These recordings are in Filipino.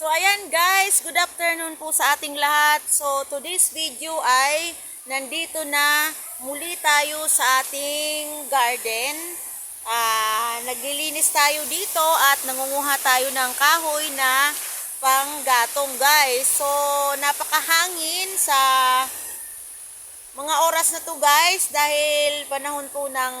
So ayan guys, good afternoon po sa ating lahat. So today's video ay nandito na muli tayo sa ating garden. Ah, naglilinis tayo dito at nangunguha tayo ng kahoy na panggatong guys. So napakahangin sa mga oras na to guys dahil panahon po ng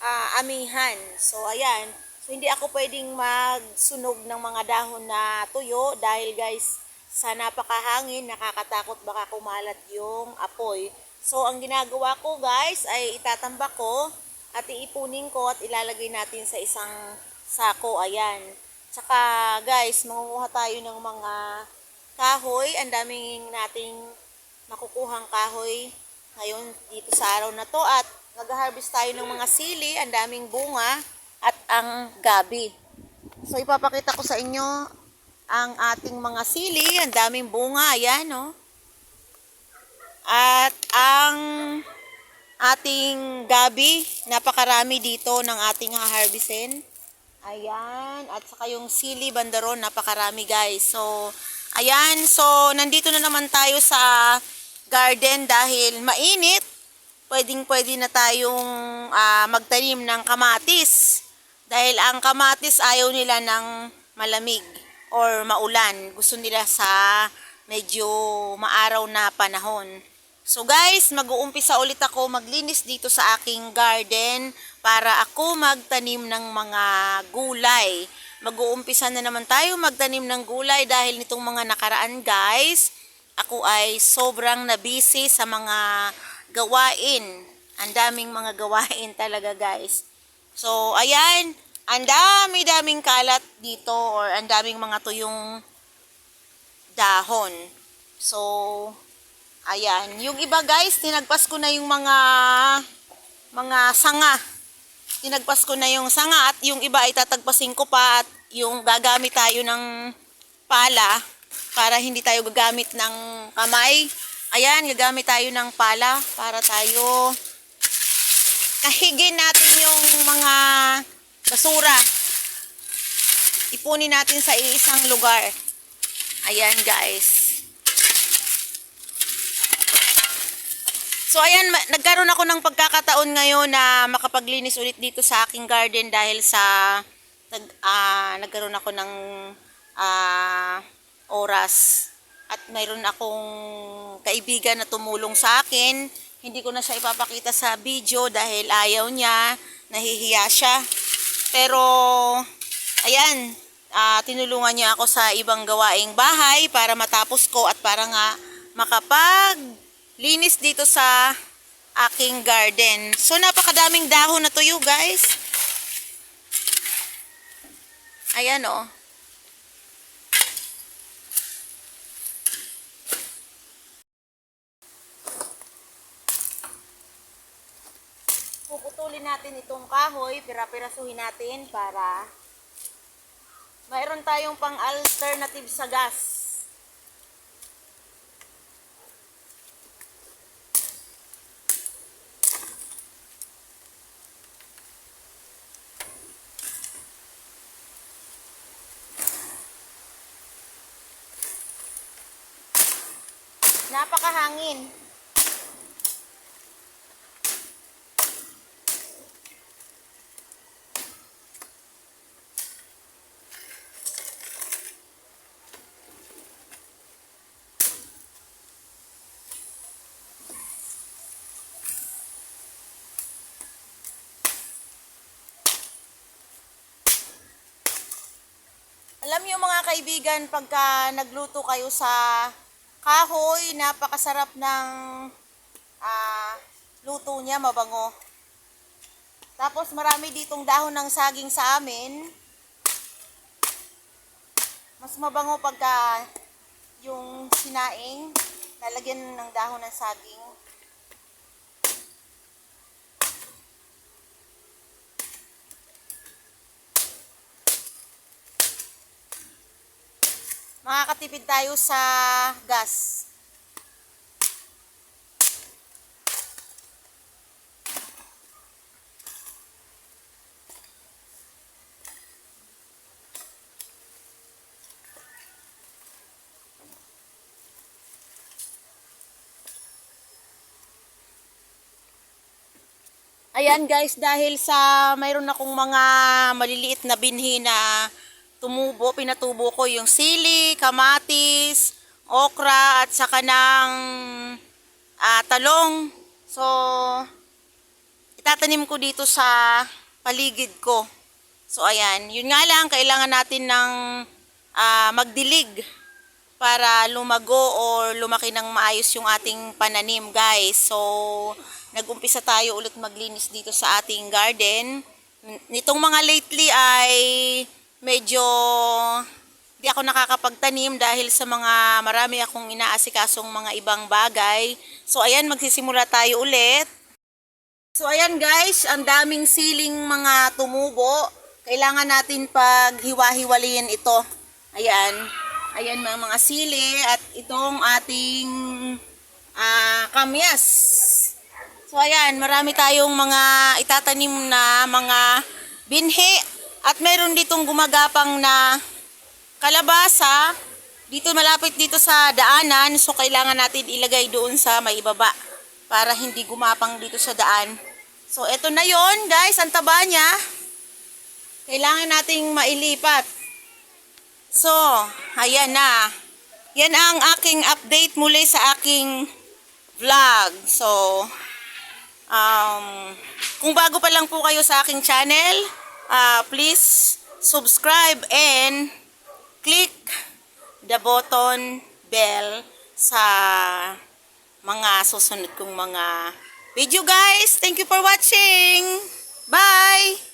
ah, amihan. So ayan, so hindi ako pwedeng magsunog ng mga dahon na tuyo dahil guys sa napakahangin nakakatakot baka kumalat yung apoy. So ang ginagawa ko guys ay itatambak ko at iipunin ko at ilalagay natin sa isang sako. Ayan. Tsaka guys, mangunguha tayo ng mga kahoy. Ang daming nating makukuhang kahoy ngayon dito sa araw na to at nag-harvest tayo ng mga sili, ang daming bunga at ang gabi. So ipapakita ko sa inyo ang ating mga sili, ang daming bunga, ayan no. At ang ating gabi, napakarami dito ng ating haharbisin. Ayan, at saka yung sili bandaron, napakarami guys. So, ayan, so nandito na naman tayo sa garden dahil mainit. Pwedeng pwede na tayong ah, magtanim ng kamatis. Dahil ang kamatis ayaw nila ng malamig or maulan. Gusto nila sa medyo maaraw na panahon. So guys, mag-uumpisa ulit ako maglinis dito sa aking garden para ako magtanim ng mga gulay. Mag-uumpisa na naman tayo magtanim ng gulay dahil nitong mga nakaraan guys, ako ay sobrang nabisi sa mga gawain. Ang daming mga gawain talaga guys. So ayan, ang dami-daming kalat dito or ang daming mga tuyong dahon. So, Ayan. Yung iba guys, tinagpas ko na yung mga mga sanga. Tinagpas ko na yung sanga at yung iba ay tatagpasin ko pa at yung gagamit tayo ng pala para hindi tayo gagamit ng kamay. Ayan, gagamit tayo ng pala para tayo kahigin natin yung mga basura. Ipunin natin sa isang lugar. Ayan guys. So ayan, nagkaroon ako ng pagkakataon ngayon na makapaglinis ulit dito sa aking garden dahil sa nag, ah, nagkaroon ako ng ah, oras at mayroon akong kaibigan na tumulong sa akin. Hindi ko na siya ipapakita sa video dahil ayaw niya, nahihiya siya. Pero ayan, ah, tinulungan niya ako sa ibang gawaing bahay para matapos ko at para nga makapag linis dito sa aking garden. So, napakadaming dahon na tuyo, guys. Ayan, oh. Puputulin natin itong kahoy, pira-pirasuhin natin para mayroon tayong pang alternative sa gas. Napakahangin. Kaibigan, pagka nagluto kayo sa kahoy, napakasarap ng ah, luto niya, mabango. Tapos marami ditong dahon ng saging sa amin. Mas mabango pagka yung sinaing, lalagyan ng dahon ng saging. makakatipid tayo sa gas. Ayan guys, dahil sa mayroon akong mga maliliit na binhi na tumubo, pinatubo ko yung sili, kamatis, okra, at saka ng ah, talong. So, itatanim ko dito sa paligid ko. So, ayan. Yun nga lang, kailangan natin ng ah, magdilig para lumago or lumaki ng maayos yung ating pananim, guys. So, nag-umpisa tayo ulit maglinis dito sa ating garden. Nitong mga lately ay medyo di ako nakakapagtanim dahil sa mga marami akong inaasikasong mga ibang bagay. So, ayan, magsisimula tayo ulit. So, ayan guys, ang daming siling mga tumubo. Kailangan natin pag hiwa-hiwalayin ito. Ayan. Ayan mga mga sili at itong ating ah, kamyas. So ayan, marami tayong mga itatanim na mga binhi at meron ditong gumagapang na kalabasa dito malapit dito sa daanan so kailangan natin ilagay doon sa may ibaba para hindi gumapang dito sa daan. So eto na yon guys, ang taba niya. Kailangan nating mailipat. So, ayan na. Yan ang aking update muli sa aking vlog. So, um, kung bago pa lang po kayo sa aking channel, ah, please subscribe and click the button bell sa mga susunod kong mga video guys. Thank you for watching. Bye!